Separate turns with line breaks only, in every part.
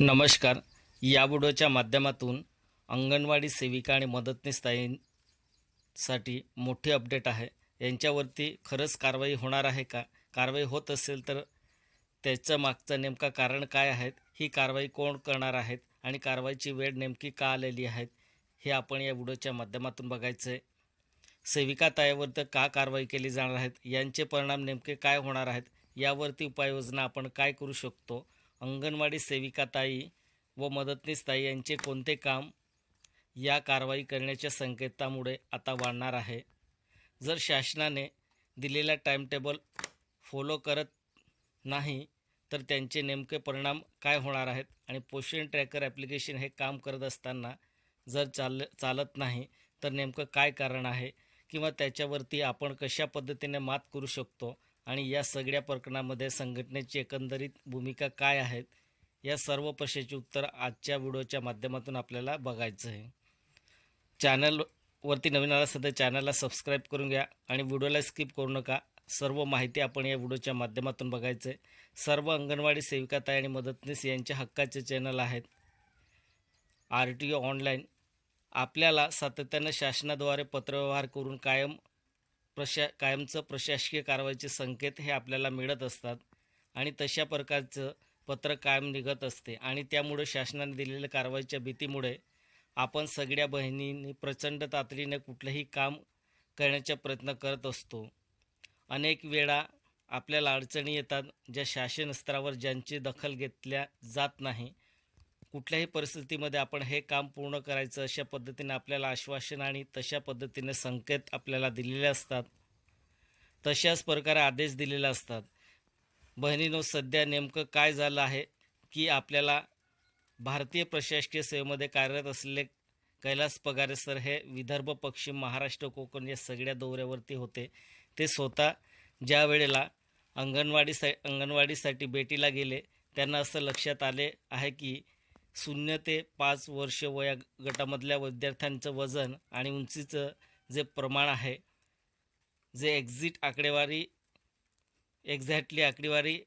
नमस्कार. या व्हिडिओच्या माध्यमातून अंगणवाडी सेविका आणि मदतनीस ताईंसाठी मोठी अपडेट आहे. यांच्यावरती खरंच कारवाई होणार आहे का? कारवाई होत असेल तर त्याचं मागचं नेमकं कारण काय आहेत? ही कारवाई कोण करणार आहेत? आणि कारवाईची वेळ नेमकी का आलेली आहेत हे आपण या व्हिडिओच्या माध्यमातून बघायचं आहे सेविका ताईवरती का कारवाई केली जाणार आहेत यांचे परिणाम नेमके काय होणार आहेत? यावरती उपाययोजना आपण काय करू शकतो? अंगणवाडी सेविका ताई व मदतनीस ताई यांचे कोणते काम या कारवाई करण्याच्या संकेतामुळे आता वाढणार आहे? जर शासनाने दिलेला टाईमटेबल फॉलो करत नाही तर त्यांचे नेमके परिणाम काय होणार आहेत? आणि पोषण ट्रॅकर ॲप्लिकेशन हे काम करत असताना जर चाल चालत नाही तर नेमकं काय कारण आहे? किंवा त्याच्यावरती आपण कशा पद्धतीने मात करू शकतो? आणि या सगळ्या प्रकरणामध्ये संघटनेची एकंदरीत भूमिका काय आहेत या सर्व प्रश्नाची उत्तर आजच्या व्हिडिओच्या माध्यमातून आपल्याला बघायचं आहे. चॅनलवरती नवीन आला सध्या चॅनलला सबस्क्राईब करून घ्या आणि व्हिडिओला स्किप करू नका. सर्व माहिती आपण या व्हिडिओच्या माध्यमातून बघायचं आहे. सर्व अंगणवाडी सेविका ताई आणि मदतनीस यांच्या हक्काचे चॅनल आहेत. आर टी ओ ऑनलाईन आपल्याला सातत्यानं शासनाद्वारे पत्रव्यवहार करून कायम प्रशा कायमचं प्रशासकीय कारवाईचे संकेत हे आपल्याला मिळत असतात आणि तशा प्रकारचं पत्र कायम निघत असते आणि त्यामुळे शासनाने दिलेल्या कारवाईच्या भीतीमुळे आपण सगळ्या बहिणींनी प्रचंड तातडीने कुठलंही काम करण्याचा प्रयत्न करत असतो. अनेक वेळा आपल्याला अडचणी येतात ज्या शासन स्तरावर ज्यांची दखल घेतल्या जात नाही. कुठल्याही परिस्थितीमध्ये आपण हे काम पूर्ण करायचं अशा पद्धतीने आपल्याला आश्वासन आणि तशा पद्धतीने संकेत आपल्याला दिलेले असतात. तशाच प्रकारे आदेश दिलेले असतात. बहिणीनो सध्या नेमकं काय झालं आहे की आपल्याला भारतीय प्रशासकीय सेवेमध्ये कार्यरत असलेले कैलास पगारे सर हे विदर्भ पश्चिम महाराष्ट्र कोकण या सगळ्या दौऱ्यावरती होते. ते स्वतः ज्या वेळेला अंगणवाडी सा अंगणवाडीसाठी भेटीला गेले त्यांना असं लक्षात आले आहे की शून्य ते पाच वर्ष वया गटामधल्या विद्यार्थ्यांचं वजन आणि उंचीचं जे प्रमाण आहे जे एक्झिट आकडेवारी एक्झॅक्टली आकडेवारी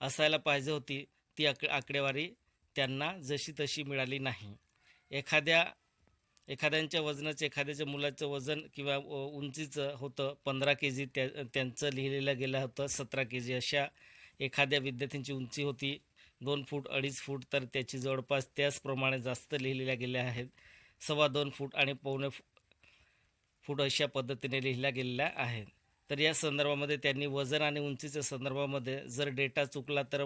असायला पाहिजे होती ती आक आकडेवारी त्यांना जशी तशी मिळाली नाही. एखाद्या एखाद्यांच्या वजनाचं एखाद्याच्या मुलाचं वजन किंवा उंचीचं होतं पंधरा के जी त्या त्यांचं लिहिलेलं गेलं होतं सतरा के जी अशा एखाद्या विद्यार्थ्यांची उंची होती दोन फूट अडीच फूट तर त्याची जवळपास त्याचप्रमाणे जास्त लिहिलेल्या गेल्या आहेत. सव्वा दोन फूट आणि पावणे फूट अशा पद्धतीने लिहिल्या गेलेल्या आहेत. तर या संदर्भामध्ये त्यांनी वजन आणि उंचीच्या संदर्भामध्ये जर डेटा चुकला तर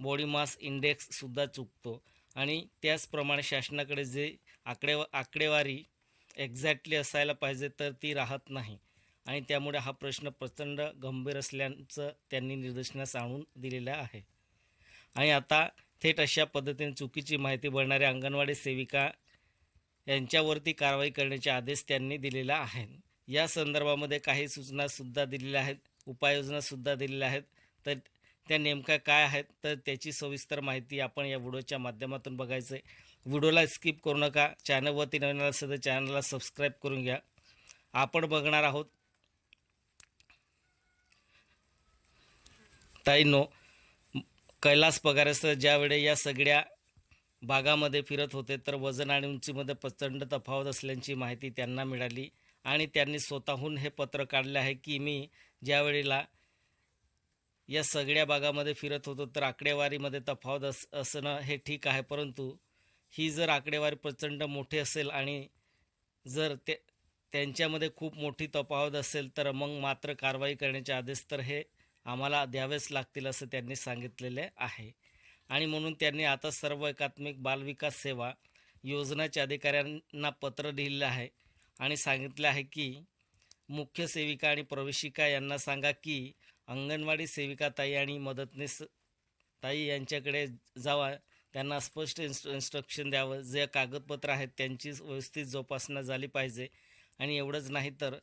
बॉडी मास इंडेक्ससुद्धा चुकतो. आणि त्याचप्रमाणे शासनाकडे जे आकडे आकडेवारी एक्झॅक्टली असायला पाहिजे तर ती राहत नाही. आणि त्यामुळे हा प्रश्न प्रचंड गंभीर असल्याचं त्यांनी निदर्शनास आणून दिलेलं आहे. आणि आता थेट अशा पद्धतीने चुकीची माहिती भरणाऱ्या अंगणवाडी सेविका यांच्यावरती कारवाई करण्याचे आदेश त्यांनी दिलेला आहे. या संदर्भामध्ये काही सूचनासुद्धा दिलेल्या आहेत उपाययोजनासुद्धा दिलेल्या आहेत. तर त्या नेमक्या काय आहेत तर त्याची सविस्तर माहिती आपण या व्हिडिओच्या माध्यमातून बघायचं आहे व्हिडिओला स्किप करू नका चॅनलवरती नवीन असेल तर चॅनलला सबस्क्राईब करून घ्या. आपण बघणार आहोत. ताई नो. कैलास पगारेसह ज्यावेळे या सगळ्या भागामध्ये फिरत होते तर वजन आणि उंचीमध्ये प्रचंड तफावत असल्याची माहिती त्यांना मिळाली आणि त्यांनी स्वतःहून हे पत्र काढले आहे की मी ज्यावेळेला या सगळ्या भागामध्ये फिरत होतो तर आकडेवारीमध्ये तफावत अस असणं हे ठीक आहे परंतु ही जर आकडेवारी प्रचंड मोठी असेल आणि जर ते त्यांच्यामध्ये खूप मोठी तफावत असेल तर मग मात्र कारवाई करण्याचे आदेश तर हे आम्हाला द्यावेच लागतील असं त्यांनी सांगितलेले आहे. आणि म्हणून त्यांनी आता सर्व एकात्मिक बालविकास सेवा योजनाच्या अधिकाऱ्यांना पत्र लिहिलं आहे आणि सांगितलं आहे की मुख्य सेविका आणि प्रवेशिका यांना सांगा की अंगणवाडी सेविका ताई आणि मदतनीस ताई यांच्याकडे जावा त्यांना स्पष्ट इन्स्ट इन्स्ट्रक्शन द्यावं. जे कागदपत्र आहेत त्यांची व्यवस्थित जोपासना झाली पाहिजे. आणि एवढंच नाही तर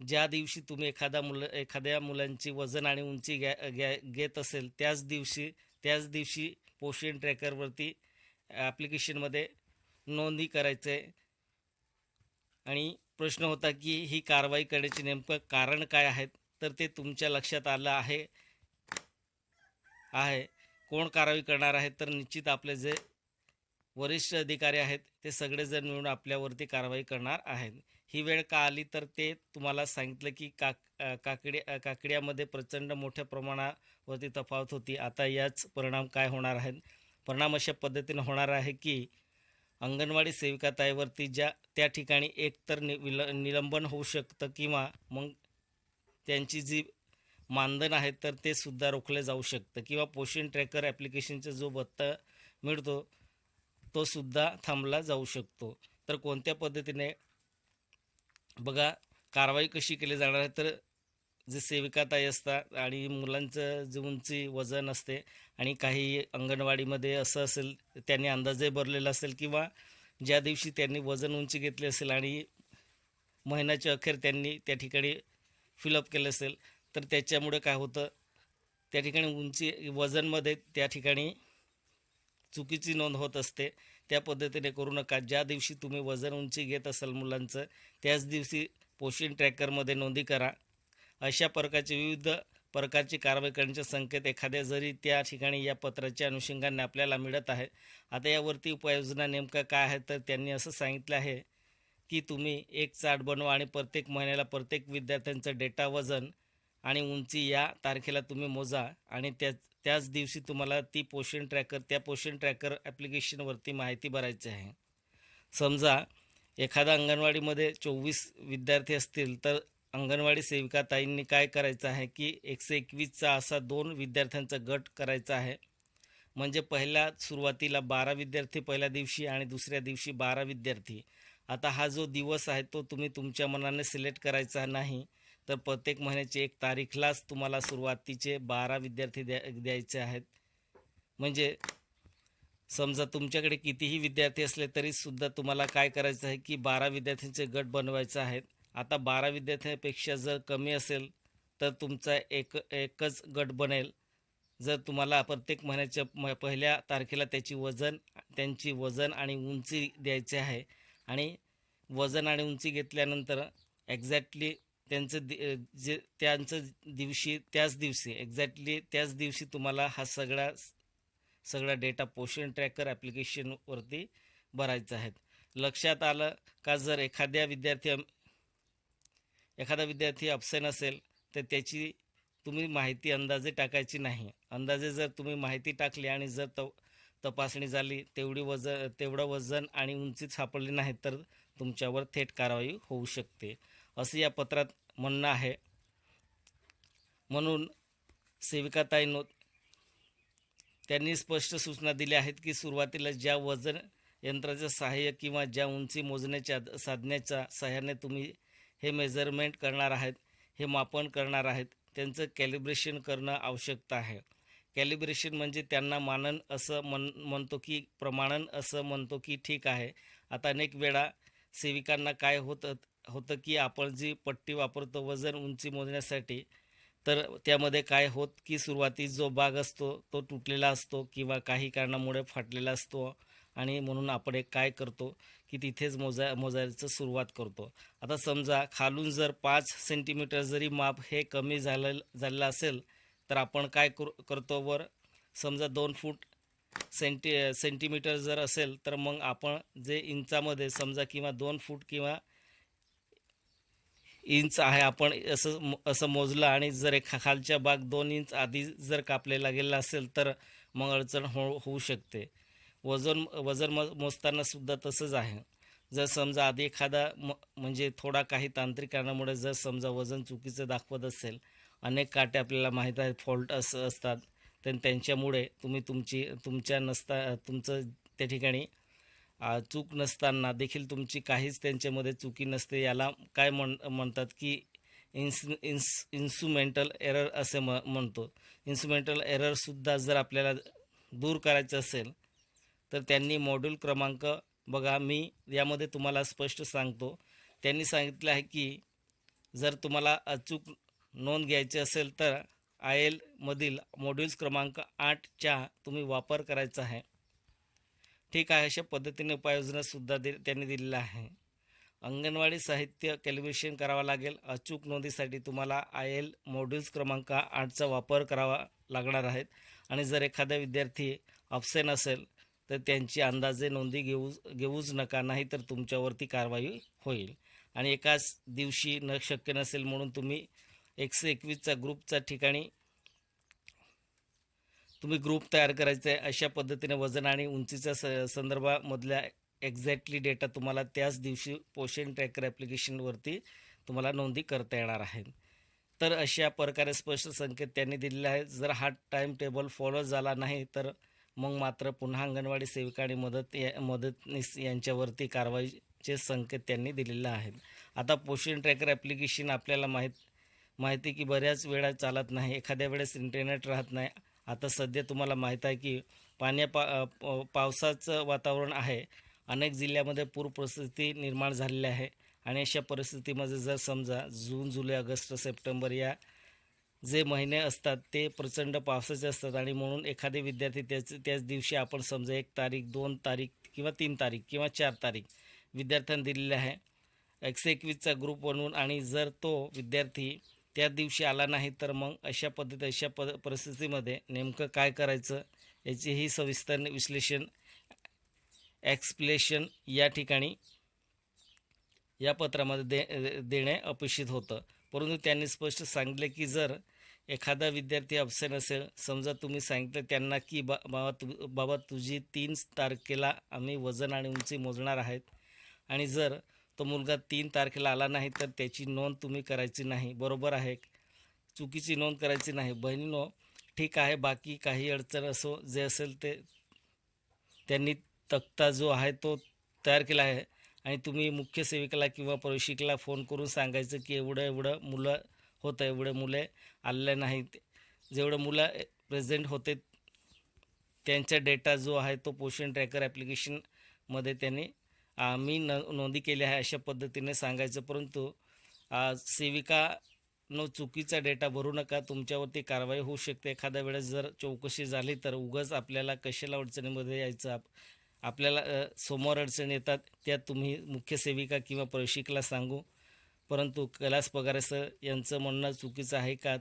ज्या दिवशी तुम्ही एखादा मुलं एखाद्या मुलांची वजन आणि उंची घ्या घ्या घेत असेल त्याच दिवशी त्याच दिवशी पोषण ट्रॅकरवरती ॲप्लिकेशनमध्ये नोंदणी करायचं आहे आणि प्रश्न होता की ही कारवाई करण्याचे नेमकं कारण काय आहेत? तर ते तुमच्या लक्षात आलं आहे आहे. कोण कारवाई करणार आहे? तर निश्चित आपले जे वरिष्ठ अधिकारी आहेत ते सगळेजण मिळून आपल्यावरती कारवाई करणार आहेत. ही वेळ का आली तर ते तुम्हाला सांगितलं की काक काकड्या काकडी काकड्यामध्ये प्रचंड मोठ्या प्रमाणावरती तफावत होती. आता याच परिणाम काय होणार आहेत? परिणाम अशा पद्धतीने होणार आहे की अंगणवाडी सेविकाताईवरती ज्या त्या ठिकाणी एकतर नि विल निलंबन होऊ शकतं किंवा मग त्यांची जी मानधन आहे तर ते सुद्धा रोखलं जाऊ शकतं किंवा पोषण ट्रॅकर ॲप्लिकेशनचा जो भत्ता मिळतो तो सुद्धा थांबला जाऊ शकतो. तर कोणत्या पद्धतीने बघा कारवाई कशी केली जाणार आहे तर जे सेविकाताई असतात आणि मुलांचं जे उंची वजन असते आणि काही अंगणवाडीमध्ये असं असेल त्यांनी अंदाजे भरलेला असेल किंवा ज्या दिवशी त्यांनी वजन उंची घेतली असेल आणि महिन्याच्या अखेर त्यांनी त्या ठिकाणी फिलअप केलं असेल तर त्याच्यामुळे काय होतं त्या ठिकाणी उंची वजनमध्ये त्या ठिकाणी चुकीची नोंद होत असते. त्या पद्धतीने करू नका. ज्या दिवशी तुम्ही वजन उंची घेत असाल मुलांचं त्याच दिवशी पोषण ट्रॅकरमध्ये नोंदी करा. अशा प्रकारचे विविध प्रकारची कारवाई करण्याचे संकेत एखाद्या जरी त्या ठिकाणी या पत्राच्या अनुषंगाने आपल्याला मिळत आहे आता यावरती उपाययोजना नेमका काय आहे तर त्यांनी असं सांगितलं आहे की तुम्ही एक चार्ट बनवा आणि प्रत्येक महिन्याला प्रत्येक विद्यार्थ्यांचं डेटा वजन आणि उंची या तारखेला तुम्ही मोजा आणि त्या त्याच दिवशी तुम्हाला ती पोषण ट्रॅकर त्या पोषण ट्रॅकर ॲप्लिकेशनवरती माहिती भरायची आहे. समजा एखादा अंगणवाडीमध्ये चोवीस विद्यार्थी असतील तर अंगणवाडी सेविका ताईंनी काय करायचं आहे की एकशे एकवीसचा असा दोन विद्यार्थ्यांचा गट करायचा आहे. म्हणजे पहिल्या सुरुवातीला बारा विद्यार्थी पहिल्या दिवशी आणि दुसऱ्या दिवशी बारा विद्यार्थी. आता हा जो दिवस आहे तो तुम्ही तुमच्या मनाने सिलेक्ट करायचा नाही. तर प्रत्येक महिन्याची एक तारीखलाच तुम्हाला सुरुवातीचे बारा विद्यार्थी द्या द्यायचे आहेत. म्हणजे समजा तुमच्याकडे कितीही विद्यार्थी असले तरीसुद्धा तुम्हाला काय करायचं आहे की बारा विद्यार्थ्यांचे गट बनवायचे आहेत. आता बारा विद्यार्थ्यांपेक्षा जर कमी असेल तर तुमचा एक एकच गट बनेल. जर तुम्हाला प्रत्येक महिन्याच्या म पहिल्या तारखेला त्याची वजन त्यांची वजन आणि उंची द्यायची आहे आणि वजन आणि उंची घेतल्यानंतर एक्झॅक्टली त्यांचं दि जे त्यांचं दिवशी त्याच दिवशी एक्झॅक्टली त्याच दिवशी तुम्हाला हा सगळा सगळा डेटा पोषण ट्रॅकर ॲप्लिकेशनवरती भरायचा आहे. लक्षात आलं का जर एखाद्या विद्यार्थी एखादा विद्यार्थी अब्सेंट असेल तर त्याची तुम्ही माहिती अंदाजे टाकायची नाही. अंदाजे जर तुम्ही माहिती टाकली आणि जर त तपासणी झाली तेवढी वजन तेवढं वजन आणि उंची सापडली नाही तर तुमच्यावर थेट कारवाई होऊ शकते. असं या पत्रात म्हणणं आहे. म्हणून सेविकाताईंनो त्यांनी स्पष्ट सूचना दिल्या आहेत की सुरुवातीला ज्या वजन यंत्राचं सहाय्य किंवा ज्या उंची मोजण्याच्या साधण्याच्या सहाय्याने तुम्ही हे मेजरमेंट करणार आहेत हे मापन करणार आहेत त्यांचं कॅलिब्रेशन करणं आवश्यकता आहे. कॅलिब्रेशन म्हणजे त्यांना मानन असं म्हण म्हणतो की प्रमाणन असं म्हणतो की ठीक आहे. आता अनेक वेळा सेविकांना काय होतं होतं की आपण जी पट्टी वापरतो वजन उंची मोजण्यासाठी तर त्यामध्ये काय होत की सुरुवातीस जो भाग असतो तो तुटलेला असतो किंवा काही कारणामुळे फाटलेला असतो आणि म्हणून आपण एक काय करतो की तिथेच मोजा मोजायचं सुरुवात करतो. आता समजा खालून जर पाच सेंटीमीटर जरी माप हे कमी झालं झालेलं असेल तर आपण काय करतो वर? समजा दोन फूट सेंटी सेंटीमीटर जर असेल तर मग आपण जे इंचामध्ये समजा किंवा दोन फूट किंवा इंच आहे आपण असं असं मोजलं आणि जर एका खालच्या भाग दोन इंच आधी जर कापलेला गेला असेल तर मग अडचण हो होऊ शकते. वजन वजन म मोजताना सुद्धा तसंच आहे. जर समजा आधी एखादा म म्हणजे थोडा काही तांत्रिक कारणामुळे जर समजा वजन चुकीचं दाखवत असेल अनेक काटे आपल्याला माहीत आहेत फॉल्ट असं असतात तर त्यांच्यामुळे तुम्ही तुमची तुमच्या नसता तुमचं त्या ठिकाणी चूक नसताना देखील तुमची काहीच त्यांच्यामध्ये चुकी नसते याला काय म्हण म्हणतात की इन्स इन्स इन्स्ट्रुमेंटल एरर असे म म्हणतो. इन्स्ट्रुमेंटल एररसुद्धा जर आपल्याला दूर करायचं असेल तर त्यांनी मॉड्यूल क्रमांक बघा मी यामध्ये तुम्हाला स्पष्ट सांगतो. त्यांनी सांगितलं आहे की जर तुम्हाला अचूक नोंद घ्यायची असेल तर आय एलमधील मॉड्यूल्स क्रमांक आठच्या तुम्ही वापर करायचा आहे. ठीक आहे अशा पद्धतीने उपाययोजनासुद्धा दि त्यांनी दिलेल्या आहे. अंगणवाडी साहित्य कॅलिब्रेशन करावं लागेल. अचूक नोंदीसाठी तुम्हाला आय एल मॉड्यूल्स क्रमांक आठचा वापर करावा लागणार आहेत. आणि जर एखादा विद्यार्थी अब्सेंट असेल तर त्यांची अंदाजे नोंदी घेऊ घेऊच नका नाही तर तुमच्यावरती कारवाई होईल. आणि एकाच दिवशी न शक्य नसेल म्हणून तुम्ही एकशे एकवीसचा ग्रुपच्या ठिकाणी तुम्ही ग्रुप तयार करायचा आहे अशा पद्धतीने वजन आणि उंचीच्या स संदर्भामधल्या एक्झॅक्टली डेटा तुम्हाला त्याच दिवशी पोषण ट्रॅकर ॲप्लिकेशनवरती तुम्हाला नोंदी करता येणार आहे. तर अशा प्रकारे स्पष्ट संकेत त्यांनी दिलेले आहेत. जर हा टाईम टेबल फॉलो झाला नाही तर मग मात्र पुन्हा अंगणवाडी सेविका आणि मदत या मदतनीस यांच्यावरती कारवाईचे संकेत त्यांनी दिलेले आहेत. आता पोषण ट्रॅकर ॲप्लिकेशन आपल्याला माहीत माहिती की बऱ्याच वेळा चालत नाही. एखाद्या वेळेस इंटरनेट राहत नाही. आता सध्या तुम्हाला माहीत आहे की पाण्या पा प- पावसाचं वातावरण आहे. अनेक जिल्ह्यामध्ये पूर परिस्थिती निर्माण झालेली आहे. आणि अशा परिस्थितीमध्ये जर समजा जून जुलै ऑगस्ट सप्टेंबर या जे महिने असतात ते प्रचंड पावसाचे असतात. आणि म्हणून एखादे विद्यार्थी त्याच त्याच दिवशी आपण समजा एक तारीख दोन तारीख किंवा तीन तारीख किंवा चार तारीख विद्यार्थ्यांना दिलेले आहे. एकशे एकवीसचा ग्रुप बनवून आणि जर तो विद्यार्थी त्या दिवशी आला नाही तर मग अशा पद्धती अशा प परिस्थितीमध्ये नेमकं काय करायचं याचेही सविस्तर विश्लेषण एक्सप्लेशन या ठिकाणी या पत्रामध्ये दे देणे अपेक्षित होतं. परंतु त्यांनी स्पष्ट सांगितले की जर एखादा विद्यार्थी अब्सेंट असेल समजा तुम्ही सांगितलं त्यांना की बा बाबा तु बाबा तुझी तीन तारखेला आम्ही वजन आणि उंची मोजणार आहेत आणि जर तो मुलगा तीन तारखेला आला नाही तर त्याची नोंद तुम्ही करायची नाही. बरोबर आहे. चुकीची नोंद करायची नाही. बहिणीनो ठीक आहे बाकी काही अडचण असो जे असेल ते त्यांनी तक्ता जो आहे तो तयार केला आहे. आणि तुम्ही मुख्य सेविकेला किंवा प्रवेशिकेला फोन करून सांगायचं की एवढं एवढं मुलं होतं एवढे मुले आलेले नाहीत. जेवढं मुलं प्रेझेंट होते त्यांचा डेटा जो आहे तो पोषण ट्रॅकर ॲप्लिकेशनमध्ये त्यांनी मी न नोंदी केली आहे अशा पद्धतीने सांगायचं परंतु आ, सेविका न चुकीचा डेटा भरू नका तुमच्यावरती कारवाई होऊ शकते. एखाद्या वेळेस जर चौकशी झाली तर उगाच आपल्याला कशाला अडचणीमध्ये यायचं? आप आपल्याला समोर अडचण येतात त्या तुम्ही मुख्य सेविका किंवा प्रशिक्षकाला सांगू. परंतु कैलास पगारे सर यांचं म्हणणं चुकीचं आहे का?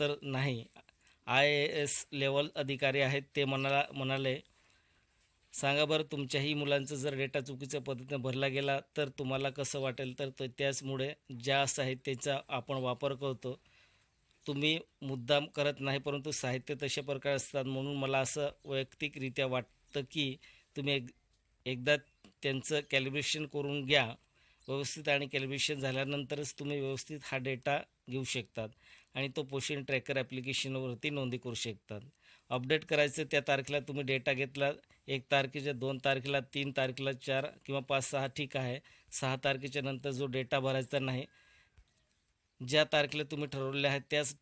तर नाही. आय ए एस लेवल अधिकारी आहेत ते म्हणाला म्हणाले सांगा बरं तुमच्याही मुलांचं जर डेटा चुकीच्या पद्धतीने भरला गेला तर तुम्हाला कसं वाटेल? तर त- त्याचमुळे ज्या साहित्याचा आपण वापर करतो तुम्ही मुद्दाम करत नाही परंतु साहित्य तशा प्रकारे असतात म्हणून मला असं वैयक्तिकरित्या वाटतं की तुम्ही एक एकदा त्यांचं कॅलिब्रेशन करून घ्या व्यवस्थित आणि कॅलिब्रेशन झाल्यानंतरच तुम्ही व्यवस्थित हा डेटा घेऊ शकतात आणि तो पोषण ट्रॅकर ॲप्लिकेशनवरती नोंदी करू शकतात. अपडेट करायचं त्या तारखेला तुम्ही डेटा घेतला एक तारखेच्या दोन तारखेला तीन तारखेला चार किंवा पाच सहा ठीक आहे. सहा तारखेच्या नंतर जो डेटा भरायचा नाही ज्या तारखेला तुम्ही ठरवले आहे त्याच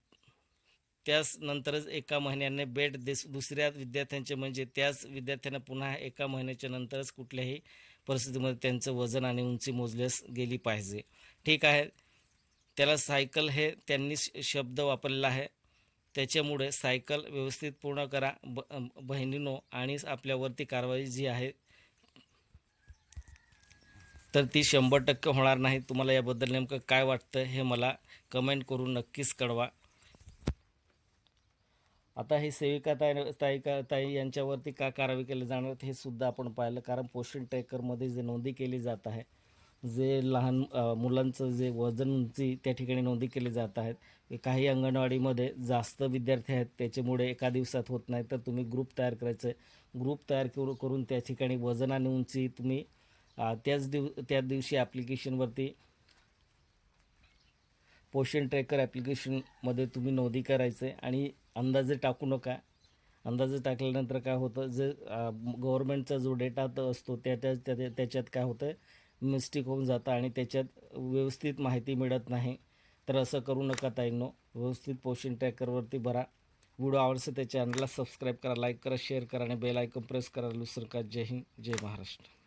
त्याच नंतरच एका महिन्याने बेट देस दुसऱ्या विद्यार्थ्यांचे म्हणजे त्याच विद्यार्थ्यांना पुन्हा एका महिन्याच्या नंतरच कुठल्याही परिस्थितीमध्ये त्यांचं वजन आणि उंची मोजल्यास गेली पाहिजे. ठीक आहे. त्याला सायकल हे त्यांनी श- शब्द वापरलेला आहे. त्याच्यामुळे सायकल व्यवस्थित पूर्ण करा. ब बहिणीनो आणि आपल्यावरती कारवाई जी आहे तर ती शंभर टक्के होणार नाही. तुम्हाला याबद्दल नेमकं काय वाटतं हे मला कमेंट करून नक्कीच कळवा. आता हे सेविका ताई ताई का ताई यांच्यावरती का कारवाई केली जाणार हे सुद्धा आपण पाहिलं. कारण पोषण ट्रेकरमध्ये जे नोंदी केली जात आहे जे लहान मुलांचं जे वजन उंची त्या ठिकाणी नोंदी केली जात आहेत काही अंगणवाडीमध्ये जास्त विद्यार्थी आहेत त्याच्यामुळे एका दिवसात होत नाही तर तुम्ही ग्रुप तयार करायचं. ग्रुप तयार करू करून त्या ठिकाणी वजन आणि उंची तुम्ही त्याच दिव त्या दिवशी ॲप्लिकेशनवरती पोषण ट्रॅकर ॲप्लिकेशनमध्ये तुम्ही नोंदी करायचं आणि अंदाजे टाकू नका. अंदाजे टाकल्यानंतर काय होतं जे गव्हर्मेंटचा जो डेटा असतो त्या त्या- त्याच्यात काय होतं मिस्टेक होऊन जातं आणि त्याच्यात व्यवस्थित माहिती मिळत नाही. तर असं करू नका ताईंनो. व्यवस्थित पोषण ट्रॅकरवरती भरा. व्हिडिओ आवडसे त्या चॅनलला सबस्क्राईब करा लाईक करा शेअर करा आणि बेल आयकॉन प्रेस करा विसरू का जय हिंद जय महाराष्ट्र.